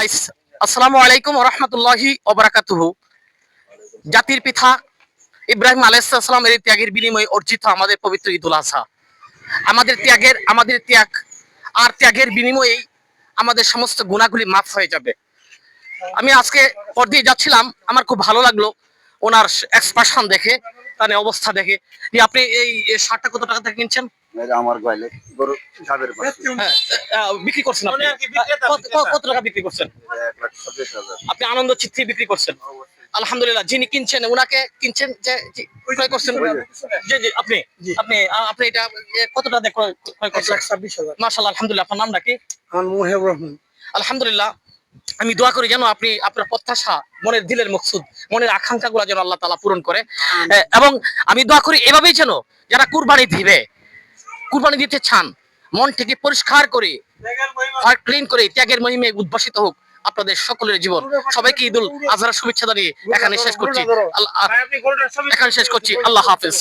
Guys আসসালামু আলাইকুম রহমতুল্লাহি ওবরাকাতুহু। জাতির পিতা ইব্রাহিম আলাইসালাম এর ত্যাগের বিনিময়ে অর্জিত আমাদের পবিত্র ঈদুল আজহা। আমাদের ত্যাগের, আমাদের ত্যাগ আর ত্যাগের বিনিময়েই আমাদের সমস্ত গুণাগুলি মাফ হয়ে যাবে। আমি আজকে পর দিয়ে যাচ্ছিলাম, আমার খুব ভালো লাগল ওনার এক্সপ্রেশন দেখে, তার অবস্থা দেখে। আপনি এই শার্টটা কত টাকা থেকে কিনছেন? আমার গয়লে গরু গাবের হ্যাঁ, আহ, বিক্রি করছেন আপনি? কত- টাকা বিক্রি করছেন? আপনি আনন্দ চিত্রে বিক্রি করছেন? আলহামদুলিল্লাহ যিনি কিনছেন উনাকে কিনছেন যে ক্রয় করছেন? জি জি আপনি আপনি আপনি এটা এ, কত টাকা ক্রয় করছেন? মাশাআল্লাহ আলহামদুলিল্লাহ আপনার নামটা কি? রহমান। আলহামদুলিল্লাহ আমি দোয়া করি যেন আপনি আপনার প্রত্যাশা মনের দিলের মকসুদ মনের আকাঙ্ক্ষা গুলা যেন আল্লাহ তালা পূরণ করে। এবং আমি দোয়া করি এভাবেই যেন যারা কুরবানি দিবে কুরবানি দিতে চান মন থেকে পরিষ্কার করে হার্ট ক্লিন করে ত্যাগের মহিমে উদ্ভাসিত হোক আপনাদের সকলের জীবন। সবাইকে ঈদুল আজহার শুভেচ্ছা জানিয়ে এখানে শেষ করছি। আল্লাহ এখানে শেষ করছি। আল্লাহ হাফেজ।